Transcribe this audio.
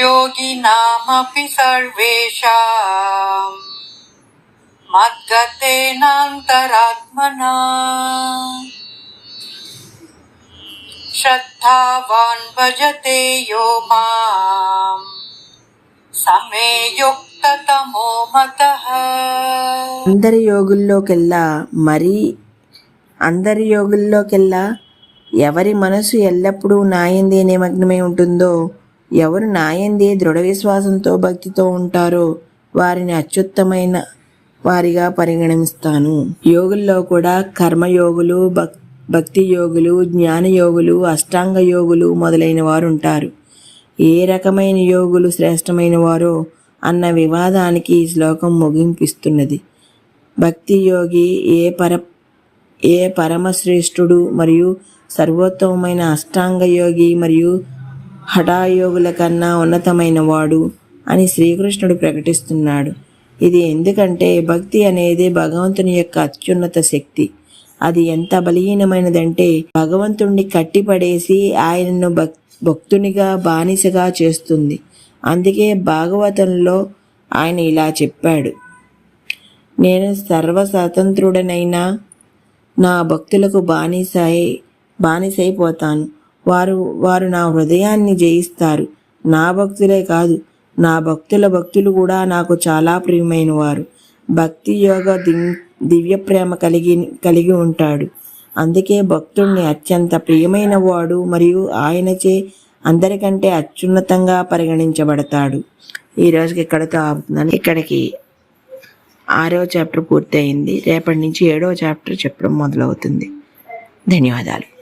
योगिनामपि सर्वेषाम् मद्गतेनान्तरात्मना श्रद्धावान् भजते यो माम् समे युक्ततमो मतः అందరి యోగుల్లోకెల్లా మరీ అందరి యోగుల్లోకెల్లా ఎవరి మనసు ఎల్లప్పుడూ నాయందే నిమగ్నమై ఉంటుందో ఎవరు నాయందే దృఢ విశ్వాసంతో భక్తితో ఉంటారో వారిని అత్యుత్తమైన వారిగా పరిగణిస్తాను. యోగుల్లో కూడా కర్మయోగులు భక్ భక్తి యోగులు జ్ఞాన యోగులు అష్టాంగ యోగులు మొదలైన వారు ఉంటారు ఏ రకమైన యోగులు శ్రేష్టమైన వారో అన్న వివాదానికి ఈ శ్లోకం ముగింపిస్తున్నది. భక్తి యోగి ఏ పర ఏ పరమశ్రేష్ఠుడు మరియు సర్వోత్తమమైన అష్టాంగ యోగి మరియు హఠాయోగుల కన్నా ఉన్నతమైన వాడు అని శ్రీకృష్ణుడు ప్రకటిస్తున్నాడు. ఇది ఎందుకంటే భక్తి అనేది భగవంతుని యొక్క అత్యున్నత శక్తి. అది ఎంత బలహీనమైనదంటే భగవంతుణ్ణి కట్టిపడేసి ఆయనను భక్ భక్తునిగా బానిసగా చేస్తుంది. అందుకే భాగవతంలో ఆయన ఇలా చెప్పాడు. నేను సర్వస్వతంత్రుడనైనా నా భక్తులకు బానిసై బానిసైపోతాను. వారు వారు నా హృదయాన్ని జయిస్తారు. నా భక్తులే కాదు నా భక్తుల భక్తులు కూడా నాకు చాలా ప్రియమైన వారు భక్తి యోగ దివ్య ప్రేమ కలిగి కలిగి ఉంటాడు. అందుకే భక్తుడిని అత్యంత ప్రియమైన వాడు మరియు ఆయనచే అందరికంటే అత్యున్నతంగా పరిగణించబడతాడు. ఈ రోజుకి ఇక్కడతో ఆపుతున్నాను. ఇక్కడికి ఆరో చాప్టర్ పూర్తయింది. రేపటి నుంచి ఏడో చాప్టర్ చెప్పడం మొదలవుతుంది. ధన్యవాదాలు.